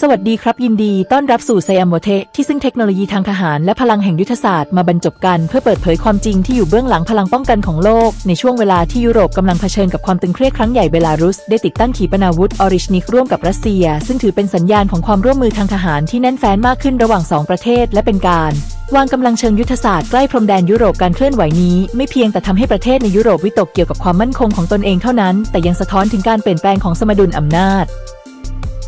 สวัสดีครับยินดีต้อนรับสู่ไซอัมโมเทที่ซึ่งเทคโนโลยีทางทหารและพลังแห่งยุทธศาสตร์มาบรรจบกันเพื่อเปิดเผยความจริงที่อยู่เบื้องหลังพลังป้องกันของโลก ในช่วงเวลาที่ยุโรปกำลังเผชิญกับความตึงเครียดครั้งใหญ่เบลารุส ได้ติดตั้งขีปนาวุธออริชนิกร่วมกับรัสเซีย ซึ่งถือเป็นสัญญาณของความร่วมมือทางทหารที่แน่นแฟ้นมากขึ้นระหว่างสองประเทศ และเป็นการวางกำลังเชิงยุทธศาสตร์ใกล้พรมแดนยุโรปการเคลื่อนไหวนี้ ไม่เพียงแต่ทำให้ประเทศในยุโรปวิตกเกี่ยวกับความมั่นคงของตนเองเท่านั้น แต่ยังสะท้อนถึงการเปลี่ยนแปลงของสมดุลอำนาจ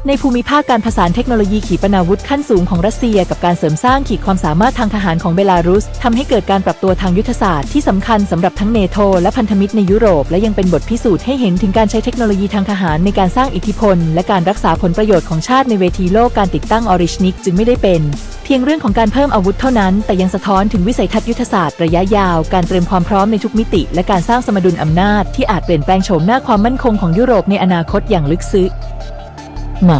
ในภูมิภาคการผสานเทคโนโลยีขีปนาวุธขั้นสูงของรัสเซียกับการเสริมสร้างขีดความสามารถทางทหารของเบลารุสทำให้เกิดการปรับตัวทางยุทธศาสตร์ที่สำคัญสำหรับทั้งเนโตและพันธมิตรในยุโรป และยังเป็นบทพิสูจน์ให้เห็นถึงการใช้เทคโนโลยีทางทหารในการสร้างอิทธิพล และการรักษาผลประโยชน์ของชาติในเวทีโลกการติดตั้งออริชนิกจึงไม่ได้เป็นเพียงเรื่องของการเพิ่มอาวุธเท่านั้น แต่ยังสะท้อนถึงวิสัยทัศน์ยุทธศาสตร์ระยะยาว การเตรียมความพร้อมในทุกมิติ และการสร้างสมดุลอำนาจที่อาจเปลี่ยนแปลงโฉมหน้าความมั่นคงของยุโรปในอนาคตอย่างลึกซึ้ง มา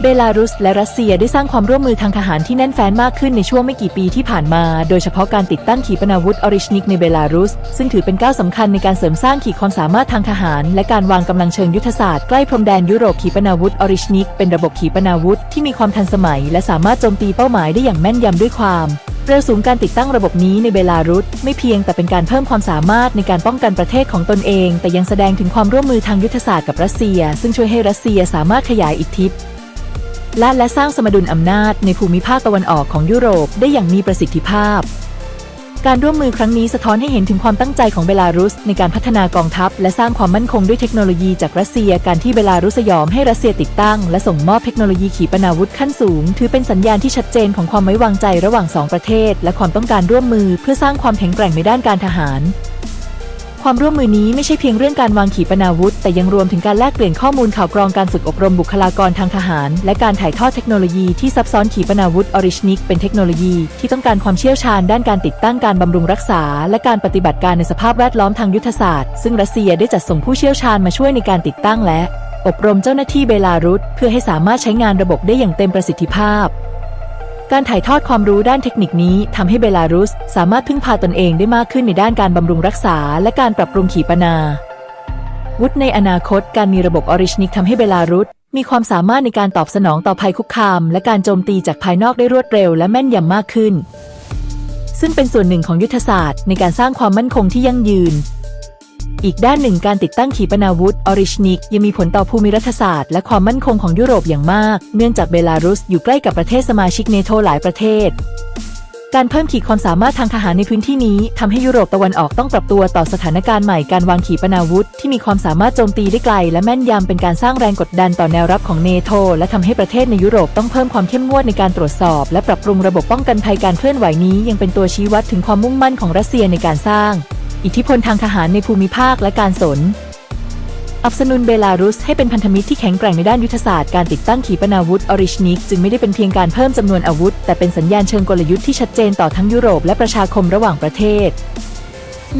เบลารุสและรัสเซียได้สร้างความร่วมมือทางทหารที่แน่นแฟ้นมากขึ้นในช่วงไม่กี่ปีที่ผ่านมา โดยเฉพาะการติดตั้งขีปนาวุธออริชนิกในเบลารุส ซึ่งถือเป็นก้าวสำคัญในการเสริมสร้างขีดความสามารถทางทหาร และการวางกำลังเชิงยุทธศาสตร์ใกล้พรมแดนยุโรปขีปนาวุธออริชนิกเป็นระบบขีปนาวุธที่มีความทันสมัย และสามารถโจมตีเป้าหมายได้อย่างแม่นยำด้วยความ เรือสูงการติดตั้งระบบนี้ในเบลารุสไม่เพียงแต่เป็นการเพิ่มความสามารถในการป้องกันประเทศของตนเอง แต่ยังแสดงถึงความร่วมมือทางยุทธศาสตร์กับรัสเซีย ซึ่งช่วยให้รัสเซียสามารถขยายอิทธิพลและและสร้างสมดุลอำนาจในภูมิภาคตะวันออกของยุโรปได้อย่างมีประสิทธิภาพ การร่วมมือครั้งนี้สะท้อนให้เห็นถึงความตั้งใจของเบลารุส ในการพัฒนากองทัพ และสร้างความมั่นคงด้วยเทคโนโลยีจากรัสเซีย การที่เบลารุสยอมให้รัสเซียติดตั้ง และส่งมอบเทคโนโลยีขีปนาวุธขั้นสูง ถือเป็นสัญญาณที่ชัดเจนของความไว้วางใจระหว่างสองประเทศ และความต้องการร่วมมือเพื่อสร้างความแข็งแกร่งในด้านการทหาร ความร่วมมือนี้ไม่ใช่เพียงเรื่องการวางขีปนาวุธ แต่ยังรวมถึงการแลกเปลี่ยนข้อมูลข่าวกรองการฝึกอบรมบุคลากรทางทหาร และการถ่ายทอดเทคโนโลยีที่ซับซ้อนขีปนาวุธออริชนิกเป็นเทคโนโลยีที่ต้องการความเชี่ยวชาญด้านการติดตั้งการบำรุงรักษา และการปฏิบัติการในสภาพแวดล้อมทางยุทธศาสตร์ ซึ่งรัสเซียได้จัดส่งผู้เชี่ยวชาญมาช่วยในการติดตั้งและอบรมเจ้าหน้าที่เบลารุสเพื่อให้สามารถใช้งานระบบได้อย่างเต็มประสิทธิภาพ การถ่ายทอดความรู้ด้านเทคนิคนี้ทำให้เบลารุส สามารถพึ่งพาตนเองได้มากขึ้นในด้านการบำรุงรักษา และการปรับปรุงขีปนาวุธในอนาคตการมีระบบออริชนิกทำให้เบลารุสมีความสามารถในการตอบสนองต่อภัยคุกคาม และการโจมตีจากภายนอกได้รวดเร็วและแม่นยำมากขึ้น ซึ่งเป็นส่วนหนึ่งของยุทธศาสตร์ในการสร้างความมั่นคงที่ยั่งยืน อีกด้านหนึ่งการติดตั้งขีปนาวุธออริชนิกยังมีผลต่อภูมิรัฐศาสตร์และความมั่นคงของยุโรปอย่างมาก เนื่องจากเบลารุสอยู่ใกล้กับประเทศสมาชิกเนโตหลายประเทศ การเพิ่มขีดความสามารถทางทหารในพื้นที่นี้ทำให้ยุโรปตะวันออกต้องปรับตัวต่อสถานการณ์ใหม่การวางขีปนาวุธ ที่มีความสามารถโจมตีได้ไกล และแม่นยำเป็นการสร้างแรงกดดันต่อแนวรับของเนโตและทำให้ประเทศในยุโรปต้องเพิ่มความเข้มงวดในการตรวจสอบ และปรับปรุงระบบป้องกันภัยการเคลื่อนไหวนี้ยังเป็นตัวชี้วัดถึงความมุ่งมั่นของรัสเซียในการสร้าง อิทธิพลทางทหารในภูมิภาคและการสนอับสนุนเบลารุสให้เป็นพันธมิตรที่แข็งแกร่งในด้านยุทธศาสตร์การติดตั้งขีปนาวุธออริชนิกจึงไม่ได้เป็นเพียงการเพิ่มจำนวนอาวุธ แต่เป็นสัญญาณเชิงกลยุทธ์ที่ชัดเจนต่อทั้งยุโรปและประชาคมระหว่างประเทศ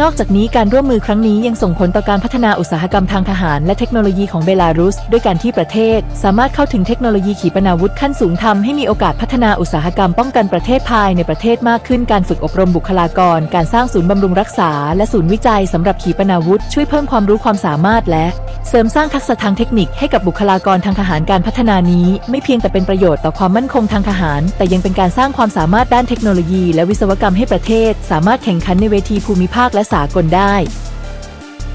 นอกจากนี้การร่วมมือครั้งนี้ยังส่งผลต่อการพัฒนาอุตสาหกรรมทางทหารและเทคโนโลยีของเบลารุส ด้วยการที่ประเทศ สามารถเข้าถึงเทคโนโลยีขีปนาวุธขั้นสูงทำให้มีโอกาสพัฒนาอุตสาหกรรมป้องกันประเทศภายในประเทศมากขึ้นการฝึกอบรมบุคลากร การสร้างศูนย์บำรุงรักษา และศูนย์วิจัยสำหรับขีปนาวุธ ช่วยเพิ่มความรู้ความสามารถและ เสริมสร้างทักษะทางเทคนิคให้กับบุคลากรทางทหารการพัฒนานี้ ไม่เพียงแต่เป็นประโยชน์ต่อความมั่นคงทางทหาร แต่ยังเป็นการสร้างความสามารถด้านเทคโนโลยี และวิศวกรรมให้ประเทศ สามารถแข่งขันในเวทีภูมิภาคและสากลได้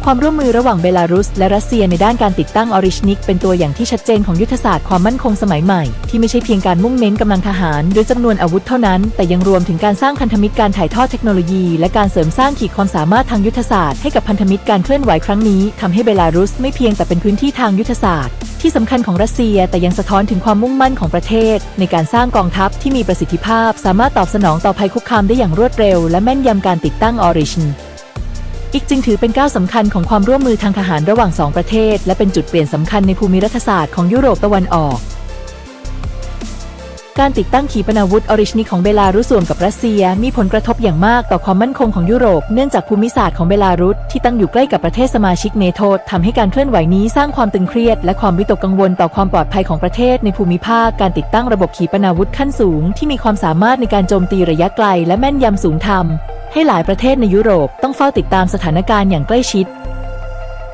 ความร่วมมือระหว่างเบลารุส และรัสเซียในด้านการติดตั้งออริชนิก เป็นตัวอย่างที่ชัดเจนของยุทธศาสตร์ความมั่นคงสมัยใหม่ ที่ไม่ใช่เพียงการมุ่งเน้นกำลังทหารด้วยจำนวนอาวุธเท่านั้น แต่ยังรวมถึงการสร้างพันธมิตรการถ่ายทอดเทคโนโลยี และการเสริมสร้างขีดความสามารถทางยุทธศาสตร์ให้กับพันธมิตรการเคลื่อนไหวครั้งนี้ทำให้เบลารุสไม่เพียงแต่เป็นพื้นที่ทางยุทธศาสตร์ ที่สำคัญของรัสเซีย แต่ยังสะท้อนถึงความมุ่งมั่นของประเทศ ในการสร้างกองทัพที่มีประสิทธิภาพ สามารถตอบสนองต่อภัยคุกคามได้อย่างรวดเร็ว และแม่นยำการติดตั้งออริชน อีกจึงถือเป็นก้าวสำคัญของความร่วมมือทางทหารระหว่างสองประเทศ และเป็นจุดเปลี่ยนสำคัญในภูมิรัฐศาสตร์ของยุโรปตะวันออก การติดตั้งขีปนาวุธออริชนิกของเบลารุสร่วมกับรัสเซีย มีผลกระทบอย่างมากต่อความมั่นคงของยุโรปเนื่องจากภูมิศาสตร์ของเบลารุสที่ตั้งอยู่ใกล้กับประเทศสมาชิกเนโตทำให้การเคลื่อนไหวนี้สร้างความตึงเครียด และความวิตกกังวลต่อความปลอดภัยของประเทศในภูมิภาค การติดตั้งระบบขีปนาวุธขั้นสูง ที่มีความสามารถในการโจมตีระยะไกล และแม่นยำสูงทำ ให้หลายประเทศในยุโรปต้องเฝ้าติดตามสถานการณ์อย่างใกล้ชิด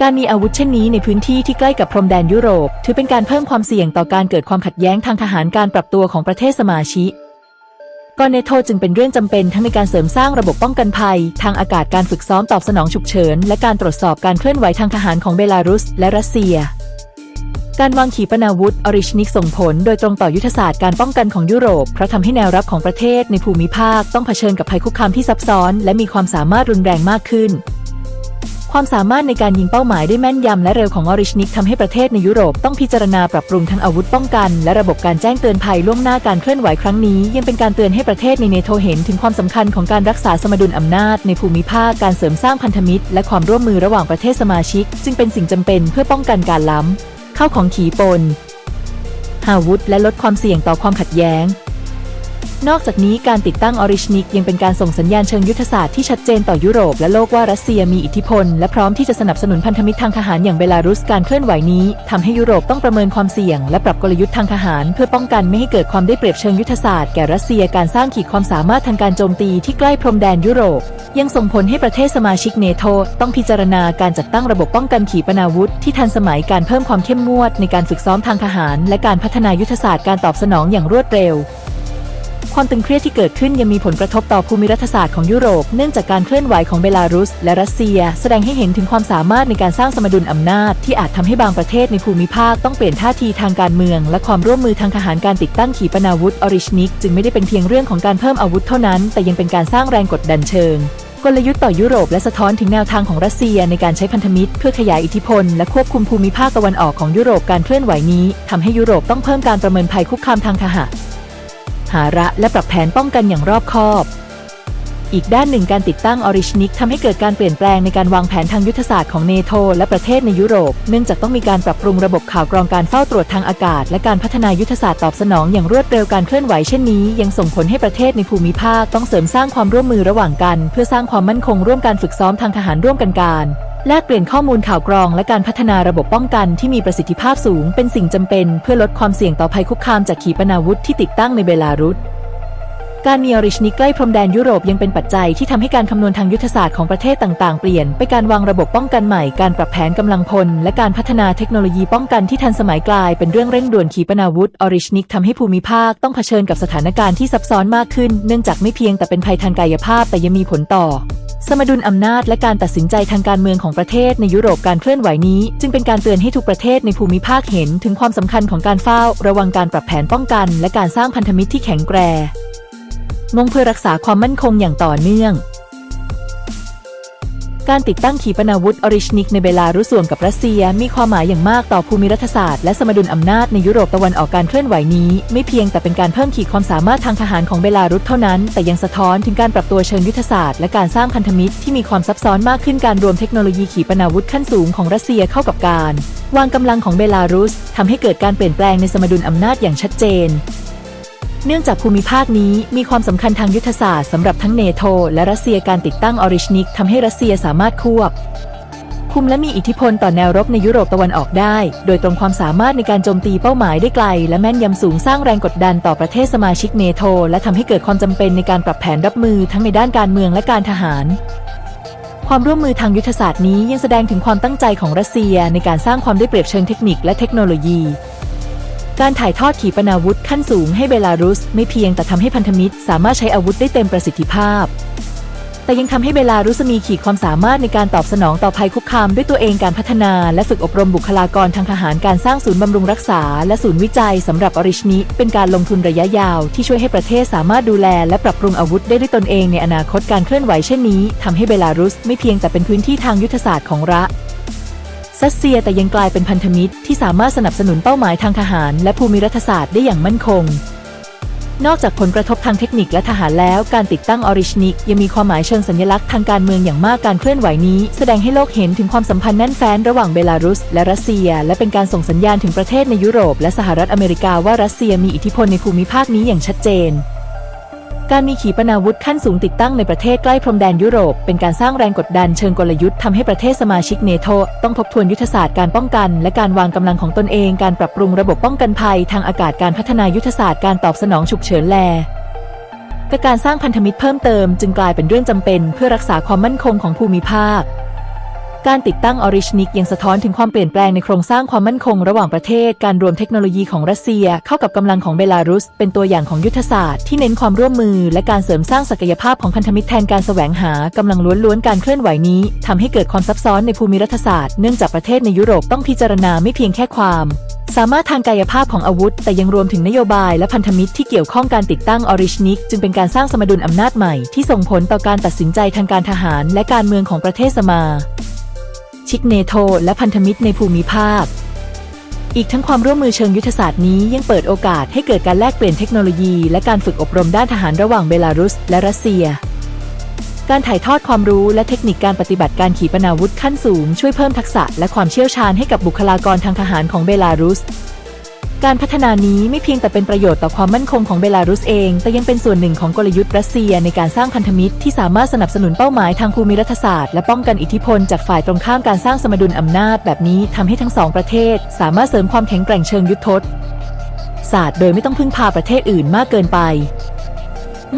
การมีอาวุธเช่นนี้ในพื้นที่ที่ใกล้กับพรมแดนยุโรป ถือเป็นการเพิ่มความเสี่ยงต่อการเกิดความขัดแย้งทางทหารการปรับตัวของประเทศสมาชิกกอนเนโตจึงเป็นเรื่องจำเป็นทั้งในการเสริมสร้างระบบป้องกันภัย ทางอากาศการฝึกซ้อมตอบสนองฉุกเฉิน และการตรวจสอบการเคลื่อนไหวทางทหารของเบลารุส และรัสเซีย การวางขีปนาวุธอริชนิกส่งผลโดยตรงต่อยุทธศาสตร์การป้องกันของยุโรป เพราะทำให้แนวรับของประเทศในภูมิภาคต้องเผชิญกับภัยคุกคามที่ซับซ้อน และมีความสามารถรุนแรงมากขึ้น ความสามารถในการยิงเป้าหมายได้แม่นยำและเร็วของออริชนิกทำให้ประเทศในยุโรปต้องพิจารณาปรับปรุงทั้งอาวุธป้องกัน และระบบการแจ้งเตือนภัยล่วงหน้าการเคลื่อนไหวครั้งนี้ ยังเป็นการเตือนให้ประเทศในเนโธเห็นถึงความสำคัญของการรักษาสมดุลอำนาจในภูมิภาคการเสริมสร้างพันธมิตร และความร่วมมือระหว่างประเทศสมาชิก จึงเป็นสิ่งจำเป็นเพื่อป้องกันการล้ำ เข้าของขีปนหาวุธและลดความเสี่ยงต่อความขัดแย้ง นอกจากนี้การติดตั้งออริชนิกยังเป็นการส่งสัญญาณเชิงยุทธศาสตร์ที่ชัดเจนต่อยุโรปและโลกว่ารัสเซียมีอิทธิพล และพร้อมที่จะสนับสนุนพันธมิตรทางทหารอย่างเบลารุสการเคลื่อนไหวนี้ทำให้ยุโรปต้องประเมินความเสี่ยง และปรับกลยุทธ์ทางทหาร เพื่อป้องกันไม่ให้เกิดความได้เปรียบเชิงยุทธศาสตร์แก่รัสเซียการสร้างขีดความสามารถทางการโจมตีที่ใกล้พรมแดนยุโรป ยังส่งผลให้ประเทศสมาชิกเนโธต้องพิจารณาการจัดตั้งระบบป้องกันขีปนาวุธ ที่ทันสมัยการเพิ่มความเข้มงวดในการฝึกซ้อมทางทหาร และการพัฒนายุทธศาสตร์การตอบสนองอย่างรวดเร็ว ความตึงเครียดที่เกิดขึ้นยังมีผลกระทบต่อภูมิรัฐศาสตร์ของยุโรป เนื่องจากการเคลื่อนไหวของเบลารุส และรัสเซีย แสดงให้เห็นถึงความสามารถในการสร้างสมดุลอำนาจ ที่อาจทำให้บางประเทศในภูมิภาคต้องเปลี่ยนท่าทีทางการเมือง และความร่วมมือทางทหารการติดตั้งขีปนาวุธออริชนิก จึงไม่ได้เป็นเพียงเรื่องของการเพิ่มอาวุธเท่านั้น แต่ยังเป็นการสร้างแรงกดดันเชิงกลยุทธ์ต่อยุโรปและสะท้อนถึงแนวทางของรัสเซียในการใช้พันธมิตร เพื่อขยายอิทธิพลและควบคุมภูมิภาคตะวันออกของยุโรปการเคลื่อนไหวนี้ทำให้ยุโรปต้องเพิ่มการประเมินภัยคุกคามทางทหาร หาระและปรับแผนป้องกันอย่างรอบคอบ อีกด้านหนึ่งการติดตั้งออริชนิกทำให้เกิดการเปลี่ยนแปลงในการวางแผนทางยุทธศาสตร์ของเนโธและประเทศในยุโรป เนื่องจากต้องมีการปรับปรุงระบบข่าวกรองการเฝ้าตรวจทางอากาศ และการพัฒนายุทธศาสตร์ตอบสนองอย่างรวดเร็วการเคลื่อนไหวเช่นนี้ ยังส่งผลให้ประเทศในภูมิภาคต้องเสริมสร้างความร่วมมือระหว่างกัน เพื่อสร้างความมั่นคงร่วมการฝึกซ้อมทางทหารร่วมกันการ แลกเปลี่ยนข้อมูลข่าวกรองและการพัฒนาระบบป้องกันที่มีประสิทธิภาพสูงเป็นสิ่งจำเป็น เพื่อลดความเสี่ยงต่อภัยคุกคามจากขีปนาวุธที่ติดตั้งในเบลารุส การมีออริชนิกใกล้พรมแดนยุโรปยังเป็นปัจจัยที่ทำให้การคำนวณทางยุทธศาสตร์ของประเทศต่างๆ เปลี่ยนไปการวางระบบป้องกันใหม่ การปรับแผนกำลังพล และการพัฒนาเทคโนโลยีป้องกันที่ทันสมัยกลายเป็นเรื่องเร่งด่วนขีปนาวุธออริชนิกทำให้ภูมิภาคต้องเผชิญกับสถานการณ์ที่ซับซ้อนมากขึ้น เนื่องจากไม่เพียงแต่เป็นภัยทางกายภาพแต่ยังมีผลต่อสมดุลอำนาจและการตัดสินใจทางการเมืองของประเทศในยุโรปการเคลื่อนไหวนี้ จึงเป็นการเตือนให้ทุกประเทศในภูมิภาคเห็นถึงความสำคัญของการเฝ้า ระวังการปรับแผนป้องกัน และการสร้างพันธมิตรที่แข็งแกร่ง งเพื่อรักษาความมั่นคงอย่างต่อเนื่อง การติดตั้งขีปนาวุธออริชนิกในเบลารุสส่วนกับรัสเซียมีความหมายอย่างมากต่อภูมิรัฐศาสตร์และสมดุลอำนาจในยุโรปตะวันออกการเคลื่อนไหวนี้ ไม่เพียงแต่เป็นการเพิ่มขีดความสามารถทางทหารของเบลารุสเท่านั้น แต่ยังสะท้อนถึงการปรับตัวเชิงยุทธศาสตร์และการสร้างพันธมิตรที่มีความซับซ้อนมากขึ้นการรวมเทคโนโลยีขีปนาวุธขั้นสูงของรัสเซียเข้ากับการวางกำลังของเบลารุสทำให้เกิดการเปลี่ยนแปลงในสมดุลอำนาจอย่างชัดเจน เนื่องจากภูมิภาคนี้มีความสำคัญทางยุทธศาสตร์สำหรับทั้งเนโธและรัสเซียการติดตั้งออริชนิกทำให้รัสเซียสามารถควบ คุมและมีอิทธิพลต่อแนวรบในยุโรปตะวันออกได้ โดยตรงความสามารถในการโจมตีเป้าหมายได้ไกล และแม่นยำสูงสร้างแรงกดดันต่อประเทศสมาชิกเนโธและทำให้เกิดความจำเป็นในการปรับแผนรับมือทั้งในด้านการเมืองและการทหารความร่วมมือทางยุทธศาสตร์นี้ยังแสดงถึงความตั้งใจของรัสเซียในการสร้างความได้เปรียบเชิงเทคนิคและเทคโนโลยี การถ่ายทอดขีปนาวุธขั้นสูงให้เบลารุส ไม่เพียงแต่ทำให้พันธมิตร สามารถใช้อาวุธได้เต็มประสิทธิภาพ แต่ยังทำให้เบลารุสมีขีดความสามารถในการตอบสนองต่อภัยคุกคามด้วยตัวเองการพัฒนา และฝึกอบรมบุคลากรทางทหารการสร้างศูนย์บำรุงรักษา และศูนย์วิจัยสำหรับอริชนิเป็นการลงทุนระยะยาวที่ช่วยให้ประเทศสามารถดูแล และปรับปรุงอาวุธได้ด้วยตนเองในอนาคตการเคลื่อนไหวเช่นนี้ทำให้เบลารุส ไม่เพียงแต่เป็นพื้นที่ทางยุทธศาสตร์ของรัฐ ซัสเซียแต่ยังกลายเป็นพันธมิตรที่สามารถสนับสนุนเป้าหมายทางทหาร และภูมิรัฐศาสตร์ได้อย่างมั่นคง นอกจากผลกระทบทางเทคนิคและทหารแล้ว การติดตั้งออริชนิกยังมีความหมายเชิงสัญลักษณ์ทางการเมืองอย่างมากการเคลื่อนไหวนี้ แสดงให้โลกเห็นถึงความสัมพันธ์แน่นแฟ้นระหว่างเบลารุส และรัสเซีย และเป็นการส่งสัญญาณถึงประเทศในยุโรป และสหรัฐอเมริกาว่ารัสเซียมีอิทธิพลในภูมิภาคนี้อย่างชัดเจน การมีขีปนาวุธขั้นสูงติดตั้งในประเทศใกล้พรมแดนยุโรป เป็นการสร้างแรงกดดันเชิงกลยุทธ์ทำให้ประเทศสมาชิกเนโธต้องทบทวนยุทธศาสตร์การป้องกัน และการวางกำลังของตนเอง การปรับปรุงระบบป้องกันภัย ทางอากาศการพัฒนายุทธศาสตร์การตอบสนองฉุกเฉินแลแต่การสร้างพันธมิตรเพิ่มเติมจึงกลายเป็นเรื่องจำเป็น เพื่อรักษาความมั่นคงของภูมิภาค การติดตั้งออริชนิกยังสะท้อนถึงความเปลี่ยนแปลงในโครงสร้างความมั่นคงระหว่างประเทศ การรวมเทคโนโลยีของรัสเซียเข้ากับกำลังของเบลารุส เป็นตัวอย่างของยุทธศาสตร์ที่เน้นความร่วมมือ และการเสริมสร้างศักยภาพของพันธมิตรแทนการแสวงหากำลังล้วนๆการเคลื่อนไหวนี้ทำให้เกิดความซับซ้อนในภูมิรัฐศาสตร์เนื่องจากประเทศในยุโรปต้องพิจารณาไม่เพียงแค่ความสามารถทางกายภาพของอาวุธ แต่ยังรวมถึงนโยบายและพันธมิตรที่เกี่ยวข้องการติดตั้งออริชนิก จึงเป็นการสร้างสมดุลอำนาจใหม่ที่ส่งผลต่อการตัดสินใจทางการทหาร และการเมืองของประเทศสมา ชิกเนโตและพันธมิตรในภูมิภาค อีกทั้งความร่วมมือเชิงยุทธศาสตร์นี้ยังเปิดโอกาสให้เกิดการแลกเปลี่ยนเทคโนโลยี และการฝึกอบรมด้านทหารระหว่างเบลารุส และรัสเซีย การถ่ายทอดความรู้และเทคนิคการปฏิบัติการขีปนาวุธขั้นสูงช่วยเพิ่มทักษะและความเชี่ยวชาญให้กับบุคลากรทางทหารของเบลารุส การพัฒนานี้ไม่เพียงแต่เป็นประโยชน์ต่อความมั่นคงของเบลารุสเอง แต่ยังเป็นส่วนหนึ่งของกลยุทธ์รัสเซียในการสร้างพันธมิตรที่สามารถสนับสนุนเป้าหมายทางภูมิรัฐศาสตร์และป้องกันอิทธิพลจากฝ่ายตรงข้ามการสร้างสมดุลอำนาจแบบนี้ทำให้ทั้งสองประเทศ สามารถเสริมความแข็งแกร่งเชิงยุทธศาสตร์โดยไม่ต้องพึ่งพาประเทศอื่นมากเกินไป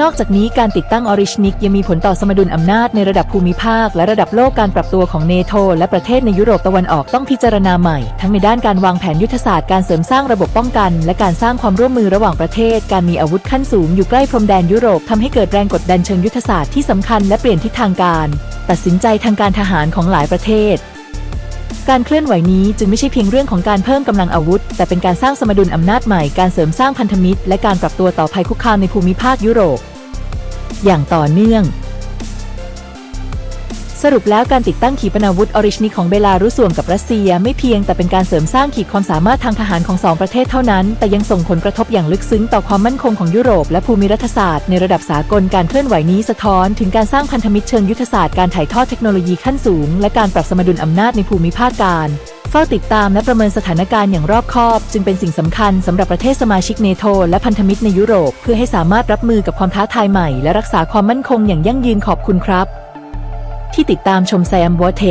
นอกจากนี้การติดตั้งออริชนิกยังมีผลต่อสมดุลอำนาจในระดับภูมิภาค และระดับโลกการปรับตัวของเนโตและประเทศในยุโรปตะวันออกต้องพิจารณาใหม่ ทั้งในด้านการวางแผนยุทธศาสตร์การเสริมสร้างระบบป้องกัน และการสร้างความร่วมมือระหว่างประเทศ การมีอาวุธขั้นสูงอยู่ใกล้พรมแดนยุโรปทำให้เกิดแรงกดดันเชิงยุทธศาสตร์ที่สำคัญและเปลี่ยนทิศทางการ ตัดสินใจทางการทหารของหลายประเทศ การเคลื่อนไหวนี้จึงไม่ใช่เพียงเรื่องของการเพิ่มกำลังอาวุธ แต่เป็นการสร้างสมดุลอำนาจใหม่การเสริมสร้างพันธมิตร และการปรับตัวต่อภัยคุกคามในภูมิภาคยุโรป อย่างต่อเนื่อง สรุปแล้วการติดตั้งขีปนาวุธออริชนิกของเบลารุสร่วมกับรัสเซียไม่เพียงแต่เป็นการเสริมสร้างขีดความสามารถทางทหารของสองประเทศเท่านั้น แต่ยังส่งผลกระทบอย่างลึกซึ้งต่อความมั่นคงของยุโรปและภูมิรัฐศาสตร์ในระดับสากลการเคลื่อนไหวนี้สะท้อน ถึงการสร้างพันธมิตรเชิงยุทธศาสตร์การถ่ายทอดเทคโนโลยีขั้นสูง และการปรับสมดุลอำนาจในภูมิภาคการเฝ้าติดตามและประเมินสถานการณ์อย่างรอบคอบ จึงเป็นสิ่งสำคัญสำหรับประเทศสมาชิกเนโตและพันธมิตรในยุโรป เพื่อให้สามารถรับมือกับความท้าทายใหม่ และรักษาความมั่นคงอย่างยั่งยืนขอบคุณครับ ที่ติดตามชมแซมวอเท